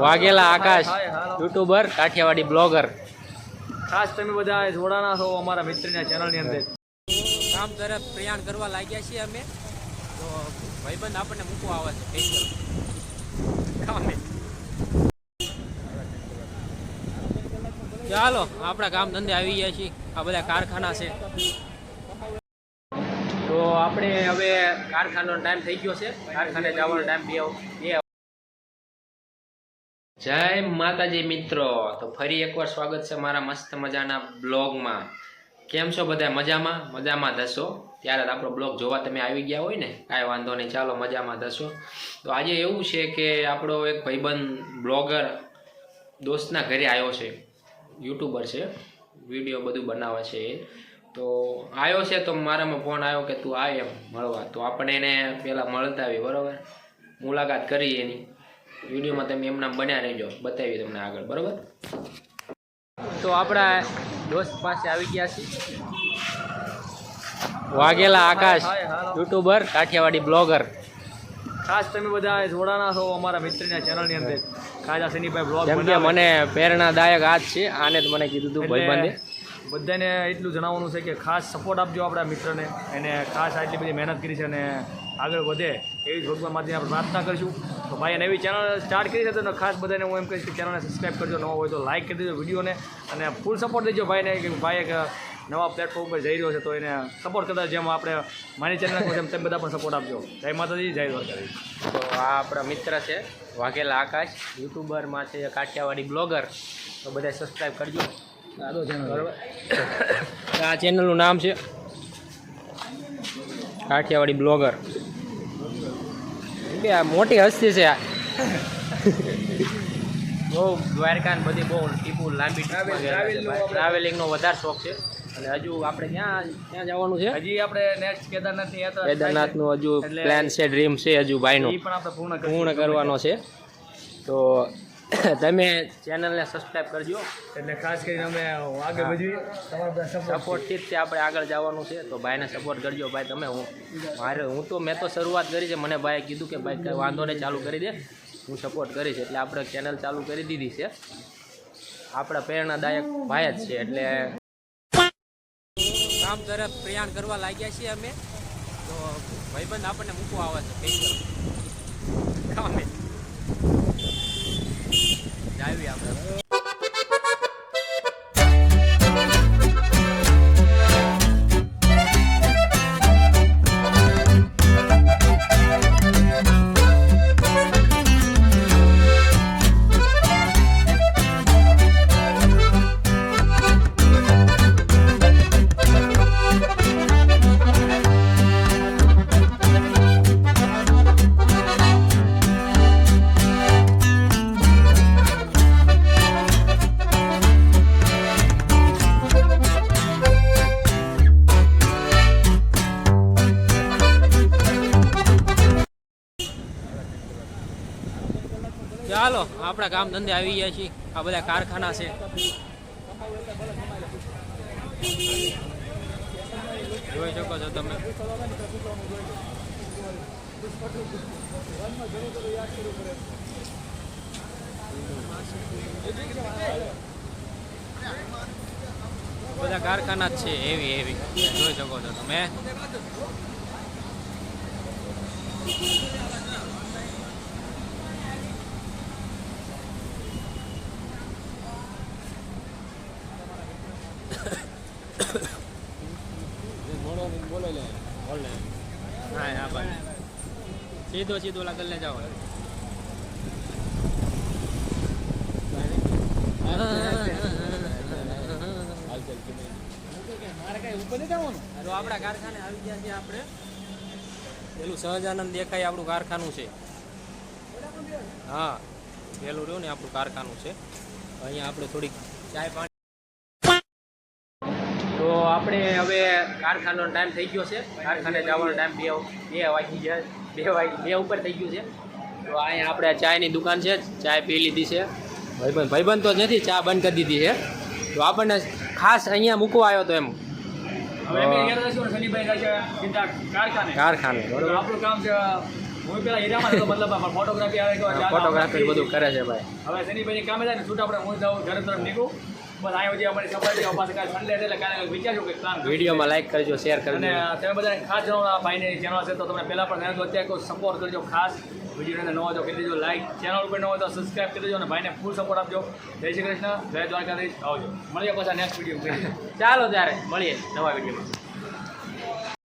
Vaghela Akash YouTuber Kathiawadi blogger ખાસ તમે બધા જોડાના છો અમારા મિત્રના ચેનલની અંદર. કામ તરફ પ્રયાણ કરવા લાગ્યા છીએ અમે. તો ભાઈબંધ આપણને મૂકવા આવે છે. કામે ચાલો આપણા કામ ધંધે આવી ગયા છીએ. આ બધા કારખાના છે. તો આપણે હવે કારખાનાનો ટાઈમ થઈ ગયો છે. કારખાને જવાનો ટાઈમ બે બે જય માતાજી મિત્રો. તો ફરી એકવાર સ્વાગત છે મારા મસ્ત મજાના બ્લોગમાં. કેમ છો બધા? મજામાં? મજામાં દસો ત્યારે આપણો બ્લોગ જોવા તમે આવી ગયા હોય ને, કાંઈ વાંધો નહીં, ચાલો મજામાં ધસો તો આજે એવું છે કે આપણો એક ભાઈબંધ બ્લોગર દોસ્તના ઘરે આવ્યો છે. યુટ્યુબર છે. વીડિયો બધું બનાવે છે એ. તો આવ્યો છે તો મારામાં ફોન આવ્યો કે તું આવ એમ મળવા. તો આપણે એને પહેલાં મળતા આવી બરાબર? મુલાકાત કરી એની. વિડીયોમાં તમે એમના બન્યા રહેજો બતાવી તમને આગળ બરાબર? તો આપણા દોસ્ત પાસે આવી ગયા છીએ વાઘેલા આકાશ યુટ્યુબર કાઠિયાવાડી બ્લોગર. ખાસ તમે બધા જોડાના છો અમારા મિત્રના ચેનલની અંદર. ખાસ આ શનિભાઈ બ્લોગ જેમ કે મને પ્રેરણાદાયક આ જ છે આને જ મને કીધું હતું ભાઈબંધે. બધાને એટલું જણાવવાનું છે કે ખાસ સપોર્ટ આપજો આપણા મિત્રને એને ખાસ આટલી બધી મહેનત કરી છે અને આગળ વધે એવી ભગવાન માટે આપણે પ્રાર્થના કરીશું. તો ભાઈ નવી ચેનલ સ્ટાર્ટ કરી છે તો ખાસ બધાને હું એમ કહીશ કે ચેનલને સબસ્ક્રાઈબ કરજો નવો હોય તો લાઈક કરી દેજો વિડીયોને અને ફૂલ સપોર્ટ દેજો ભાઈને કે ભાઈ એક નવા પ્લેટફોર્મ પર જઈ રહ્યો છે તો એને સપોર્ટ કરતા જેમ આપણે મારી ચેનલ જેમ તેમ બધા પણ સપોર્ટ આપજો. જય માતાજી જય દ્વારકાધીશ. તો આ આપણા મિત્ર છે વાઘેલા આકાશ યુટ્યુબરમાં છે કાઠિયાવાડી બ્લોગર તો બધા સબસ્ક્રાઈબ કરજો. બરાબર? આ ચેનલનું નામ છે કાઠિયાવાડી બ્લોગર કે આ મોટી હસ્તી છે આ. બહુ દ્વારકા ને બધી બહુ ટીપુ લાંબી ટ્રાવેલિંગનો વધારે શોખ છે. અને હજુ આપણે ક્યાં ક્યાં જવાનું છે? હજી આપણે નેક્સ્ટ કેદારનાથની યાત્રા કેદારનાથનું હજુ પ્લાન છે ડ્રીમ છે હજુ ભાઈનો. એ પણ આપણે પૂર્ણ પૂર્ણ કરવાનો છે. તો તમે ચેનલને સબસ્ક્રાઈબ કરજો. એટલે ખાસ કરીને અમે આગળ વધીએ. સપોર્ટથી જ તે આપણે આગળ જવાનું છે. તો ભાઈને સપોર્ટ કરજો. ભાઈ તમે હું મારે હું તો મેં તો શરૂઆત કરી છે. મને ભાઈએ કીધું કે ભાઈ કંઈ વાંધો નહીં ચાલુ કરી દે. હું સપોર્ટ કરીશ. એટલે આપણે ચેનલ ચાલુ કરી દીધી છે. આપણા પ્રેરણાદાયક ભાઈ જ છે. એટલે કામ તરફ પ્રયાણ કરવા લાગ્યા છીએ અમે. તો ભાઈબંધ આપણને મૂકવા આવે છે. કામે ચાલો આપણા કામ ધંધે આવી ગયા છીએ. આ બધા કારખાના છે. જોઈ શકો છો તમે. બધા કારખાના જ છે, એવી એવી. જોઈ શકો છો તમે. હા હા ભાઈ સીધો સીધો ઓલા લે જાઓ. આપણા કારખાને આવી ગયા છીએ આપણે પેલું સહજાનંદ દેખાય આપણું કારખાનું છે. હા પેલું રહ્યું ને આપણું કારખાનું છે. અહીંયા આપણે થોડીક ચાય પાણી તો આપણે કારખાનાનો ટાઈમ થઈ ગયો છે. કારખાને જવાનો ટાઈમ બે બે વાગી ગયા. બે વાગી બે ઉપર થઈ ગયું છે. તો અહીંયા આપણે ચાયની દુકાન છે. ચાય પી લીધી છે. ભાઈબંધ ભાઈબંધ તો નથી ચા બંધ કરી દીધી છે. તો આપણને ખાસ અહીંયા મૂકવા આવ્યો તો એમ. કારખાને. આપણું કામ છે હતો ફોટોગ્રાફી બધું કરે છે ભાઈ. હવે શનિભાઈ કામે જાય ને છૂટ આપણે હું જાઉં ઘરે તરફ નીકળું. બસ અહીંયા બધી અમારી છે પાસે કાલે સન્ડે એટલે કાલે વિચાર્યું કે પ્લાન વિડીયોમાં લાઈક કરજો શેર કરજો. અને તમે બધા ખાસ જણાવો આ ભાઈને ચેનલ છે તો તમે પહેલાં પણ જાણો અત્યારે કોઈ સપોર્ટ કરજો ખાસ. વિડીયોને નવો જો કરી દેજો લાઈક ચેનલ ઉપર ન હોય તો સબસ્ક્રાઈબ કરી દેજો અને ભાઈને ફૂલ સપોર્ટ આપજો. જય શ્રી કૃષ્ણ. જય દ્વારકાધીશ. આવજો. મળીએ પાછા નેક્સ્ટ વીડિયો ચાલો ત્યારે મળીએ નવા વિડીયોમાં